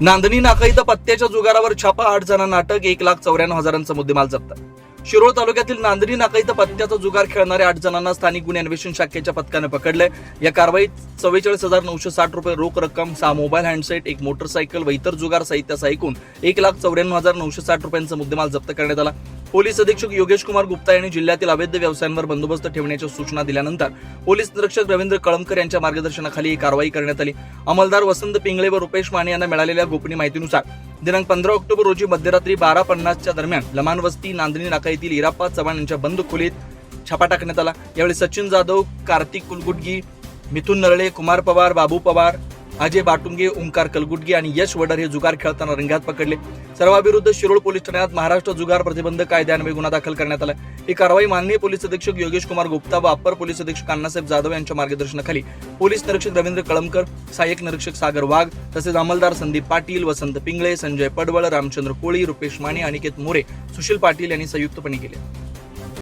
नांदणी नाका इथं पत्त्याच्या जुगारावर छापा आठ जणांना अटक एक लाख चौऱ्याण्णव हजारांचा मुद्देमाल जप्त. शिरोळ तालुक्यातील नांदणी नाका इथं पत्त्याचा जुगार खेळणाऱ्या आठ जणांना स्थानिक गुन्हे अन्वेषण शाखेच्या पथकाने पकडले या कारवाईत चव्वेचाळीस हजार नऊशे साठ रुपये रोख रक्कम सहा मोबाईल हँडसेट एक मोटरसायकल व इतर जुगार साहित्यासह एकूण एक लाख चौऱ्याण्णव हजार नऊशे साठ रुपयांचा मुद्देमाल जप्त करण्यात आला. पोलीस अधीक्षक योगेश कुमार गुप्ता यांनी जिल्ह्यातील अवैध व्यवसायांवर बंदोबस्त ठेवण्याच्या सूचना दिल्यानंतर पोलीस निरीक्षक रवींद्र कळमकर यांच्या मार्गदर्शनाखाली ही कारवाई करण्यात आली. अंमलदार वसंत पिंगळे व रुपेश माने यांना मिळालेल्या गोपनीय माहितीनुसार दिनांक पंधरा ऑक्टोबर रोजी मध्यरात्री बारा पन्नासच्या दरम्यान लमान वस्ती नांदणी नाका येथील इराप्पा चव्हाण यांच्या बंद खोलीत छापा टाकण्यात आला. यावेळी सचिन जाधव कार्तिक कुलगुटगी मिथुन नरळे कुमार पवार बाबू पवार अजय बाटुंगे ओंकार कलगुटगे आणि यश वडर हे जुगार खेळताना रंगात पकडले. सर्वाविरुद्ध शिरोळ पोलीस ठाण्यात महाराष्ट्र जुगार प्रतिबंध कायद्यान्वये गुन्हा दाखल करण्यात आला. ही कारवाई माननीय पोलीस अधीक्षक योगेश कुमार गुप्ता व अप्पर पोलीस अधीक्षक अण्णासाहेब जाधव यांच्या मार्गदर्शनाखाली. पोलीस निरीक्षक रवींद्र कळमकर सहाय्यक निरीक्षक सागर वाघ तसेच अंमलदार संदीप पाटील वसंत पिंगळे संजय पडवळ रामचंद्र कोळी रुपेश माने अनिकेत मोरे सुशील पाटील यांनी संयुक्तपणे केले.